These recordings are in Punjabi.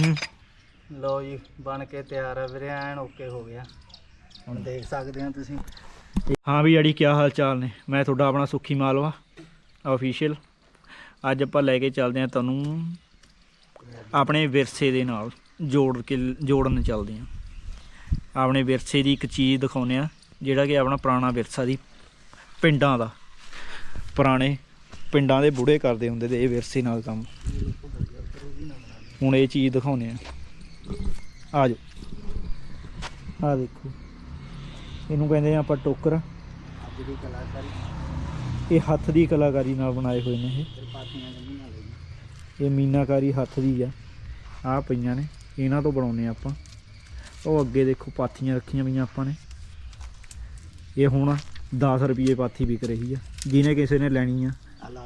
ਹੂੰ ਲੋ ਜੀ, ਬਣ ਕੇ ਤਿਆਰ ਆ ਵੀਰੇ, ਐਨ ਓਕੇ ਹੋ ਗਿਆ। ਹੁਣ ਦੇਖ ਸਕਦੇ ਹੋ ਤੁਸੀਂ। ਹਾਂ ਵੀ ਅੜੀ ਕੀ ਹਾਲ ਚਾਲ ਨੇ? ਮੈਂ ਤੁਹਾਡਾ ਆਪਣਾ ਸੁੱਖੀ ਮਾਲਵਾ ਅਫੀਸ਼ੀਅਲ ਅੱਜ ਆਪਾਂ ਲੈ ਕੇ ਚੱਲਦੇ ਹਾਂ ਤੁਹਾਨੂੰ ਆਪਣੇ ਵਿਰਸੇ ਦੇ ਨਾਲ ਜੋੜ ਕੇ, ਜੋੜਨ ਚੱਲਦੇ ਹਾਂ ਆਪਣੇ ਵਿਰਸੇ ਦੀ ਇੱਕ ਚੀਜ਼ ਦਿਖਾਉਂਦੇ ਆ, ਜਿਹੜਾ ਕਿ ਆਪਣਾ ਪੁਰਾਣਾ ਵਿਰਸਾ ਦੀ ਪਿੰਡਾਂ ਦਾ। ਪੁਰਾਣੇ ਪਿੰਡਾਂ ਦੇ ਬੁੜੇ ਕਰਦੇ ਹੁੰਦੇ ਤੇ ਇਹ ਵਿਰਸੇ ਨਾਲ ਕੰਮ। ਹੁਣ ਇਹ ਚੀਜ਼ ਦਿਖਾਉਂਦੇ ਆ ਆ ਜਾਓ। ਆ ਦੇਖੋ। ਇਹਨੂੰ ਕਹਿੰਦੇ ਆ ਆਪਾਂ ਟੋਕਰ। ਅੱਜ ਦੀ ਕਲਾਕਾਰੀ ਇਹ ਹੱਥ ਦੀ ਕਲਾਕਾਰੀ ਨਾਲ ਬਣਾਏ ਹੋਏ ਨੇ ਇਹ। ਇਹ ਮੀਨਾਕਾਰੀ ਹੱਥ ਦੀ ਆ। ਆ ਪਈਆਂ ਨੇ। ਇਹਨਾਂ ਤੋਂ ਬਣਾਉਨੇ ਆ ਆਪਾਂ। ਉਹ ਅੱਗੇ ਦੇਖੋ ਪਾਥੀਆਂ ਰੱਖੀਆਂ ਪਈਆਂ ਆਪਾਂ ਨੇ। ਇਹ ਹੁਣ 10 ਰੁਪਏ ਪਾਥੀ ਵਿਕ ਰਹੀ ਆ। ਜਿਹਨੇ ਕਿਸੇ ਨੇ ਲੈਣੀ ਆ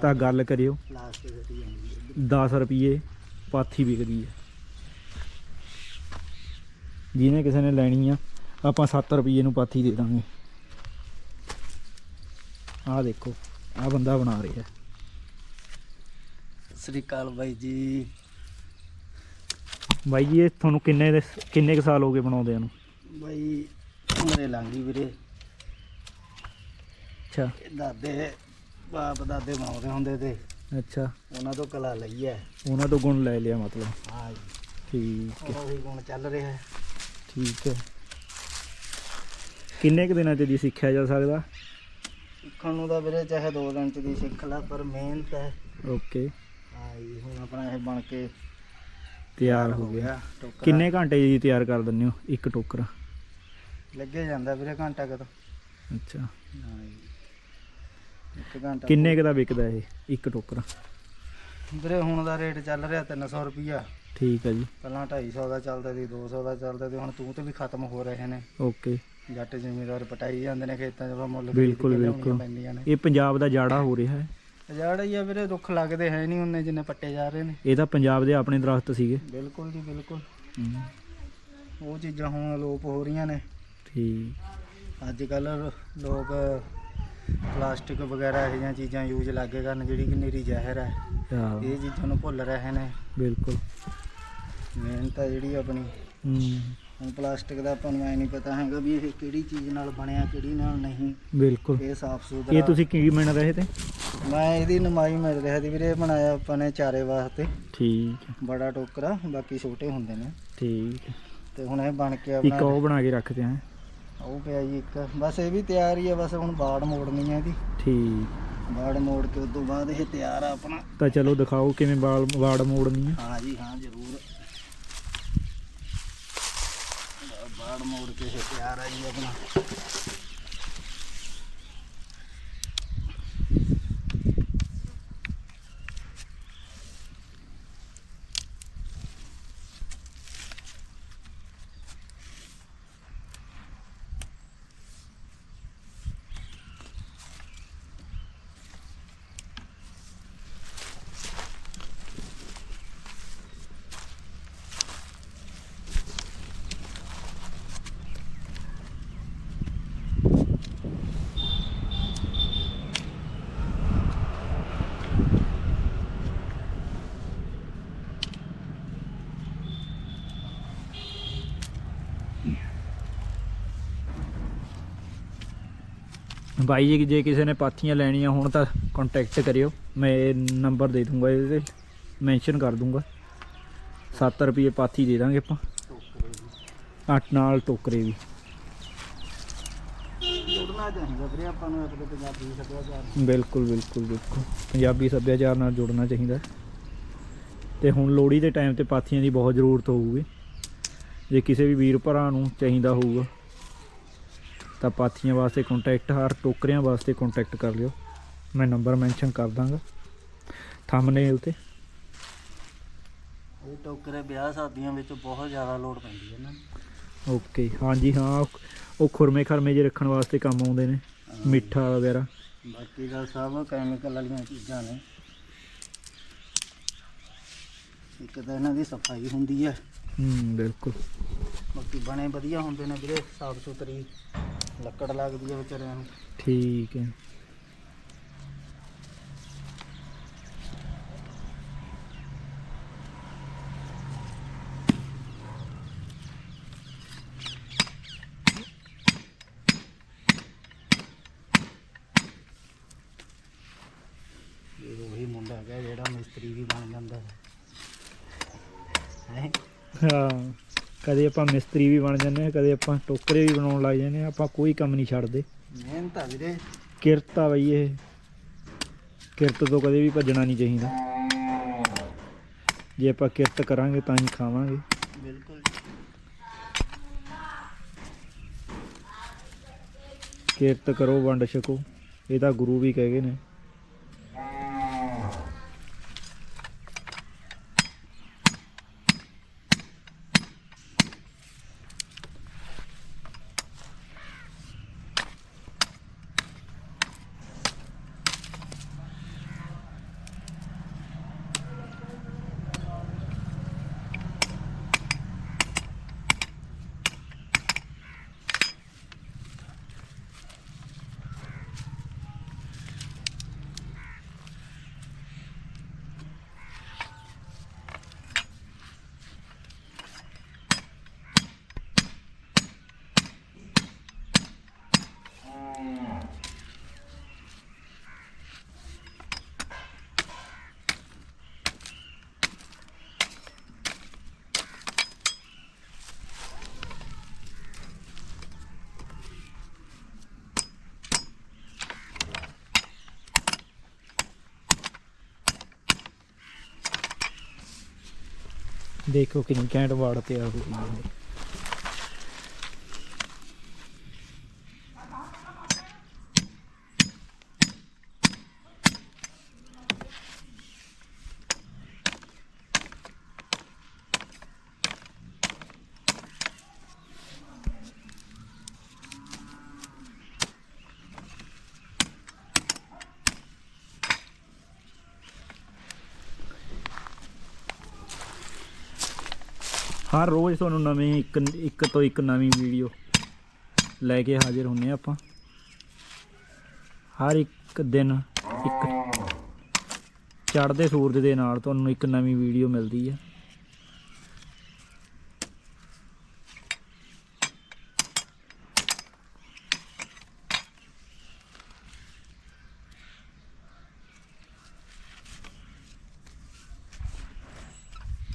ਤਾਂ ਗੱਲ ਕਰਿਓ। ਪਲਾਸਟਿਕ ਦੀ 10 ਰੁਪਏ ਪਾਥੀ ਵਿਕਦੀ ਆ ਜਿਹਨੇ ਕਿਸੇ ਨੇ ਲੈਣੀ ਆ ਆਪਾਂ 7 ਰੁਪਏ ਨੂੰ ਪਾਥੀ ਦੇ ਦਾਂਗੇ। ਆਹ ਦੇਖੋ ਆਹ ਬੰਦਾ ਬਣਾ ਰਿਹਾ। ਸ੍ਰੀ ਅਕਾਲ ਬਾਈ ਜੀ। ਬਾਈ ਜੀ ਇਹ ਤੁਹਾਨੂੰ ਕਿੰਨੇ ਦੇ ਕਿੰਨੇ ਕੁ ਸਾਲ ਹੋ ਗਏ ਬਣਾਉਂਦਿਆਂ ਨੂੰ? ਬਾਈ ਉਮਰੇ ਲੰਘੀ ਵੀਰੇ। ਅੱਛਾ। ਇਹ ਦਾਦੇ ਬਾਪ ਦਾਦੇ ਬਣਾਉਂਦੇ ਹੁੰਦੇ ਤੇ। ਅੱਛਾ। ਉਹਨਾਂ ਤੋਂ ਕਲਾ ਲਈ ਹੈ। ਉਹਨਾਂ ਤੋਂ ਗੁਣ ਲੈ ਲਿਆ ਮਤਲਬ। ਹਾਂ ਜੀ। ਠੀਕ ਹੈ। ਉਹ ਗੁਣ ਚੱਲ ਰਿਹਾ ਹੈ। ਠੀਕ ਹੈ। ਕਿੰਨੇ ਕੁ ਦਿਨਾਂ ਚ ਜੀ ਸਿੱਖਿਆ ਜਾ ਸਕਦਾ? ਸਿੱਖਣ ਨੂੰ ਤਾਂ ਵੀਰੇ ਚਾਹੇ 2 ਦਿਨ ਚ ਦੀ ਸਿੱਖ ਲੈ ਪਰ ਮਿਹਨਤ ਹੈ। ਓਕੇ। ਹਾਂ ਜੀ ਹੁਣ ਆਪਣਾ ਇਹ ਬਣ ਕੇ ਤਿਆਰ ਹੋ ਗਿਆ। ਟੋਕਰਾ। ਕਿੰਨੇ ਘੰਟੇ ਜੀ ਤਿਆਰ ਕਰ ਦਿੰਦੇ ਹੋ? ਇੱਕ ਟੋਕਰਾ। ਲੱਗੇ ਜਾਂਦਾ ਵੀਰੇ ਘੰਟਾ ਕਦੋਂ ਅੱਛਾ। ਹਾਂ ਜੀ। ਇੱਕ ਘੰਟਾ ਕਿੰਨੇ ਕੁ ਦਾ ਵਿਕਦਾ ਇਹ? ਇੱਕ ਟੋਕਰਾ। ਵੀਰੇ ਹੁਣ ਦਾ ਰੇਟ ਚੱਲ ਰਿਹਾ 300 ਰੁਪਿਆ ਠੀਕ ਹੈ ਜੀ। ਪਹਿਲਾਂ 250 ਦਾ ਚੱਲਦਾ ਸੀ 200 ਦਾ ਚੱਲਦਾ ਤੇ ਹੁਣ ਤੂੰ ਤੇ ਵੀ ਖਤਮ ਹੋ ਰਹੇ ਨੇ। ਓਕੇ। ਜੱਟ ਜ਼ਿਮੀਦਾਰ ਪਟਾਈ ਜਾਂਦੇ ਨੇ ਖੇਤਾਂ 'ਚ ਮੁੱਲ ਖਰੀਦ ਬਿਲਕੁਲ, ਕੇ ਲਿਆਉਣੀਆਂ ਬਿਲਕੁਲ। ਪੈਂਦੀਆਂ ਨੇ। ਇਹ ਪੰਜਾਬ ਦਾ ਜਾੜਾ ਹੋ ਰਿਹਾ ਹੈ। ਜੜ ਹੀ ਆ ਵੀਰੇ ਰੁੱਖ ਲੱਗਦੇ ਹੈ ਨਹੀਂ ਉਹਨੇ ਜਿੰਨੇ ਪੱਟੇ ਜਾ ਰਹੇ ਨੇ। ਇਹ ਤਾਂ ਪੰਜਾਬ ਦੇ ਆਪਣੇ ਦਰਖਤ ਸੀਗੇ। ਬਿਲਕੁਲ ਜੀ ਬਿਲਕੁਲ। ਹਮ, ਉਹ ਚੀਜ਼ਾਂ ਹੁਣ ਅਲੋਪ ਹੋ ਰਹੀਆਂ ਨੇ। ਠੀਕ। ਅੱਜ ਕੱਲ ਲੋਕ ਪਲਾਸਟਿਕ ਵਗੈਰਾ ਇਹੋ ਜਿਹੀਆਂ ਚੀਜ਼ਾਂ ਯੂਜ਼ ਲੱਗੇ ਕਰਨ ਜਿਹੜੀ ਕਿ ਨਿਰੀ ਜ਼ਹਿਰ ਹੈ। ਹਾਂ। ਇਹ ਚੀਜ਼ਾਂ ਨੂੰ ਭੁੱਲ ਰਹੇ ਨੇ। ਬਿਲਕੁਲ। ਮਿਹਨਤ ਆ ਜਿਹੜੀ ਆਪਣੀ ਹਮ, ਹੁਣ ਪਲਾਸਟਿਕ ਦਾ ਆਪਾਂ ਨੂੰ ਐ ਨਹੀਂ ਪਤਾ ਹੈਗਾ ਵੀ ਇਹ ਕਿਹੜੀ ਚੀਜ਼ ਨਾਲ ਬਣਿਆ ਕਿਹੜੀ ਨਾਲ ਨਹੀਂ। ਬਿਲਕੁਲ। ਇਹ ਸਾਫ਼ ਇਹ ਸੁਥਰਾ ਤੁਸੀਂ ਕੀ ਮਿਣ ਰਹੇ ਤੇ? ਮੈਂ ਇਹਦੀ ਨਮਾਈ ਮਿਲ ਰਿਹਾ ਸੀ ਵੀਰੇ ਇਹ ਬਣਾਇਆ ਆਪਾਂ ਨੇ ਚਾਰੇ ਵਾਸਤੇ। ਠੀਕ ਹੈ। ਬੜਾ ਟੋਕਰਾ ਬਾਕੀ ਛੋਟੇ ਹੁੰਦੇ ਨੇ। ਠੀਕ ਹੈ। ਤੇ ਹੁਣ ਇਹ ਬਣ ਕੇ ਇੱਕ ਆਪਣਾ ਉਹ ਬਣਾ ਕੇ ਰੱਖਦੇ ਆ। ਉਹ ਪਿਆ ਜੀ ਇੱਕ। ਬਸ ਇਹ ਵੀ ਤਿਆਰ ਹੀ ਆ ਬਸ ਹੁਣ ਬਾੜ ਮੋੜਨੀ ਹੈ ਇਹਦੀ। ਠੀਕ। ਬਾੜ ਮੋੜ ਕੇ ਉਸ ਤੋਂ ਬਾਅਦ ਇਹ ਤਿਆਰ ਆ ਆਪਣਾ। ਤਾਂ ਚਲੋ ਦਿਖਾਓ ਕਿਵੇਂ ਵਾਲ ਵਾੜ ਮੋੜਨੀ ਆ। ਹਾਂ ਜੀ ਹਾਂ ਜ਼ਰੂਰ। ਬਾੜ ਮੋੜ ਕੇ ਇਹ ਤਿਆਰ ਆ ਜੀ ਆਪਣਾ। ਬਾਈ ਜੀ ਜੇ ਕਿਸੇ ਨੇ ਪਾਥੀਆਂ ਲੈਣੀਆਂ ਹੋਣ ਤਾਂ ਕੰਟੈਕਟ ਕਰਿਓ। ਮੈਂ ਨੰਬਰ ਦੇ ਦੂੰਗਾ ਇਹਦੇ ਤੇ। ਮੈਂਸ਼ਨ ਕਰ ਦੂੰਗਾ। 7 ਰੁਪਏ ਪਾਥੀ ਦੇ ਦਾਂਗੇ ਆਪਾਂ। ਅੱਠ ਨਾਲ ਟੋਕਰੇ ਵੀ। ਜੁੜਨਾ ਚਾਹੀਦਾ ਵੀਰੇ ਆਪਾਂ ਨੂੰ ਆਪਣੇ ਪੰਜਾਬੀ ਸੱਭਿਆਚਾਰ ਬਿਲਕੁਲ ਬਿਲਕੁਲ ਬਿਲਕੁਲ। ਪੰਜਾਬੀ ਸੱਭਿਆਚਾਰ ਨਾਲ ਜੁੜਨਾ ਚਾਹੀਦਾ। ਤੇ ਹੁਣ ਲੋਹੜੀ ਦੇ ਟਾਈਮ ਤੇ ਪਾਥੀਆਂ ਦੀ ਬਹੁਤ ਜ਼ਰੂਰਤ ਹੋਊਗੀ। ਜੇ ਕਿਸੇ ਵੀ ਵੀਰ ਭਰਾ ਨੂੰ ਚਾਹੀਦਾ ਹੋਊਗਾ। ਤਾਂ ਪਾਥੀਆਂ ਵਾਸਤੇ ਕੰਟੈਕਟ ਹਰ ਟੋਕਰਿਆਂ ਵਾਸਤੇ ਕੰਟੈਕਟ ਕਰ ਲਿਓ। ਮੈਂ ਨੰਬਰ ਮੈਂਸ਼ਨ ਕਰ ਦਾਂਗਾ। ਥੰਬਨੇਲ ਤੇ। ਇਹ ਟੋਕਰੇ ਵਿਆਹ ਸ਼ਾਦੀਆਂ ਵਿੱਚ ਬਹੁਤ ਜ਼ਿਆਦਾ ਲੋੜ ਪੈਂਦੀ ਹੈ ਨਾ। ਓਕੇ ਹਾਂਜੀ ਹਾਂ ਉਹ- ਉਹ ਖੁਰਮੇ ਖਰਮੇ ਜੇ ਰੱਖਣ ਵਾਸਤੇ ਕੰਮ ਆਉਂਦੇ ਨੇ ਮਿੱਠਾ ਵਗੈਰਾ। ਬਾਕੀ ਦਾ ਸਭ ਕੈਮੀਕਲ ਵਾਲੀਆਂ ਚੀਜ਼ਾਂ ਨੇ। ਇੱਕ ਤਾਂ ਇਹਨਾਂ ਦੀ ਸਫ਼ਾਈ ਹੁੰਦੀ ਹੈ। ਹੂੰ ਬਿਲਕੁਲ। ਬਾਕੀ ਬਣੇ ਵਧੀਆ ਹੁੰਦੇ ਨੇ ਵੀਰੇ ਸਾਫ਼ ਸੁਥਰੀ ਲੱਕੜ ਲੱਗਦੀ ਹੈ ਵਿਚਾਰਿਆਂ ਨੂੰ। ਠੀਕ ਹੈ। ਇਹ ਉਹੀ ਮੁੰਡਾ ਹੈਗਾ ਜਿਹੜਾ ਮਿਸਤਰੀ ਵੀ ਬਣ ਜਾਂਦਾ ਹੈ? ਹਾਂ। ਕਦੇ ਆਪਾਂ ਮਿਸਤਰੀ ਵੀ ਬਣ ਜਾਂਦੇ ਆ ਕਦੇ ਆਪਾਂ ਟੋਕਰੇ ਵੀ ਬਣਾਉਣ ਲੱਗ ਜਾਂਦੇ ਆ ਆਪਾਂ ਕੋਈ ਕੰਮ ਨਹੀਂ ਛੱਡਦੇ। ਮਿਹਨਤ ਆ ਵੀਰੇ। ਕਿਰਤ ਆ ਬਈ ਇਹ। ਕਿਰਤ ਤੋਂ ਕਦੇ ਵੀ ਭੱਜਣਾ ਨਹੀਂ ਚਾਹੀਦਾ। ਜੇ ਆਪਾਂ ਕਿਰਤ ਕਰਾਂਗੇ ਤਾਂ ਹੀ ਖਾਵਾਂਗੇ। ਬਿਲਕੁਲ। ਕਿਰਤ ਕਰੋ ਵੰਡ ਛਕੋ। ਇਹ ਤਾਂ ਗੁਰੂ ਵੀ ਕਹਿ ਗਏ ਨੇ। ਦੇਖੋ ਕਿੰਨੀ ਘੈਂਟ ਵਾੜ ਤੇ ਆ ਗਈ ਹੈ। ਹਰ ਰੋਜ਼ ਤੁਹਾਨੂੰ ਨਵੀਂ ਇੱਕ ਇੱਕ ਤੋਂ ਇੱਕ ਨਵੀਂ ਵੀਡੀਓ ਲੈ ਕੇ ਹਾਜ਼ਰ ਹੁੰਨੇ ਆ ਆਪਾਂ। ਹਰ ਇੱਕ ਦਿਨ ਇੱਕ ਚੜ੍ਹਦੇ ਸੂਰਜ ਦੇ ਨਾਲ ਤੁਹਾਨੂੰ ਇੱਕ ਨਵੀਂ ਵੀਡੀਓ ਮਿਲਦੀ ਹੈ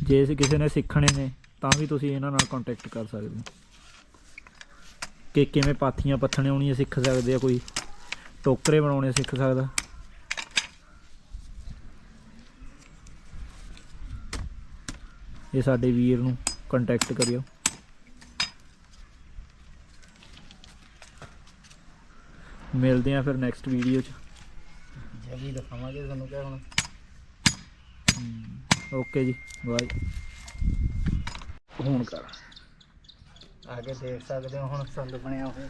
ਜੇ ਕਿਸੇ ਨੇ ਸਿੱਖਣੇ ਨੇ ਤਾਂ ਵੀ ਤੁਸੀਂ ਇਹਨਾਂ ਨਾਲ ਕੰਟੈਕਟ ਕਰ ਸਕਦੇ ਹੋ। ਕਿ ਕਿਵੇਂ ਪਾਥੀਆਂ ਪੱਥਣੇ ਆਉਣੀਆਂ ਸਿੱਖ ਸਕਦੇ ਆ ਕੋਈ ਟੋਕਰੇ ਬਣਾਉਣੇ ਸਿੱਖ ਸਕਦਾ। ਇਹ ਸਾਡੇ ਵੀਰ ਨੂੰ ਕੰਟੈਕਟ ਕਰਿਓ। ਮਿਲਦੇ ਆ ਫਿਰ ਨੈਕਸਟ ਵੀਡੀਓ 'ਚ। ਜਲਦੀ ਦਿਖਾਵਾਂਗੇ ਤੁਹਾਨੂੰ ਕਿਆ ਹੁਣ। ਓਕੇ ਜੀ ਬਾਏ ਹੁਣ ਕਰ। ਆ ਕੇ ਦੇਖ ਸਕਦੇ ਹੋ ਹੁਣ ਸੰਦ ਬਣਿਆ ਹੋਇਆ।